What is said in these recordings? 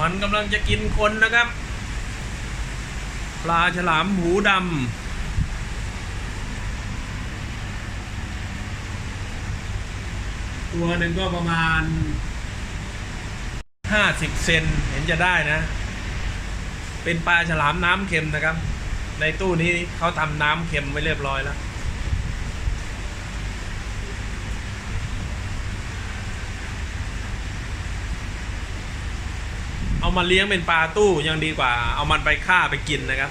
มันกำลังจะกินคนนะครับ ปลาฉลามหูดำตัวหนึ่งก็ประมาณห้าสิบเซนเห็นจะได้นะ เป็นปลาฉลามน้ำเค็มนะครับ ในตู้นี้เขาทำน้ำเค็มไว้เรียบร้อยแล้ว เอามาเลี้ยงเป็นปลาตู้ยังดีกว่า เอามันไปฆ่าไปกินนะครับ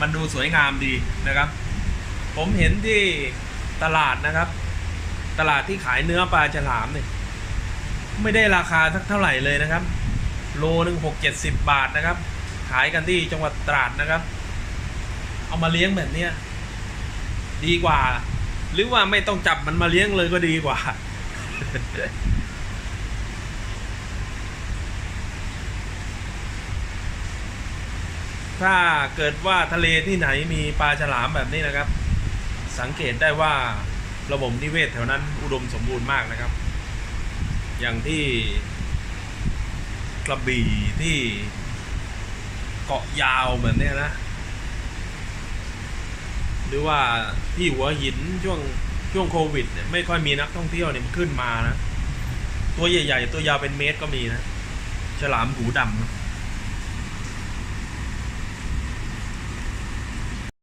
มันดูสวยงามดีนะครับ ผมเห็นที่ตลาดนะครับ ตลาดที่ขายเนื้อปลาฉลามเนี่ยไม่ได้ราคาสักเท่าไหร่เลยนะครับ โลหนึ่งหกเจ็ดสิบบาทนะครับ ขายกันที่จังหวัดตราดนะครับ เอามาเลี้ยงแบบเนี้ยดีกว่า หรือว่าไม่ต้องจับมันมาเลี้ยงเลยก็ดีกว่า ถ้าเกิดว่าทะเลที่ไหนมีปลาฉลามแบบนี้นะครับ สังเกตได้ว่าระบบนิเวศแถวนั้นอุดมสมบูรณ์มากนะครับ อย่างที่กระบี่ที่เกาะยาวแบบเนี้ยนะ หรือว่าที่หัวหินช่วงช่วงโควิดเนี่ยไม่ค่อยมีนักท่องเที่ยวเนี่ยมันขึ้นมานะ ตัวใหญ่ ๆ ตัวยาวเป็นเมตรก็มีนะ ฉลามหูดำนะ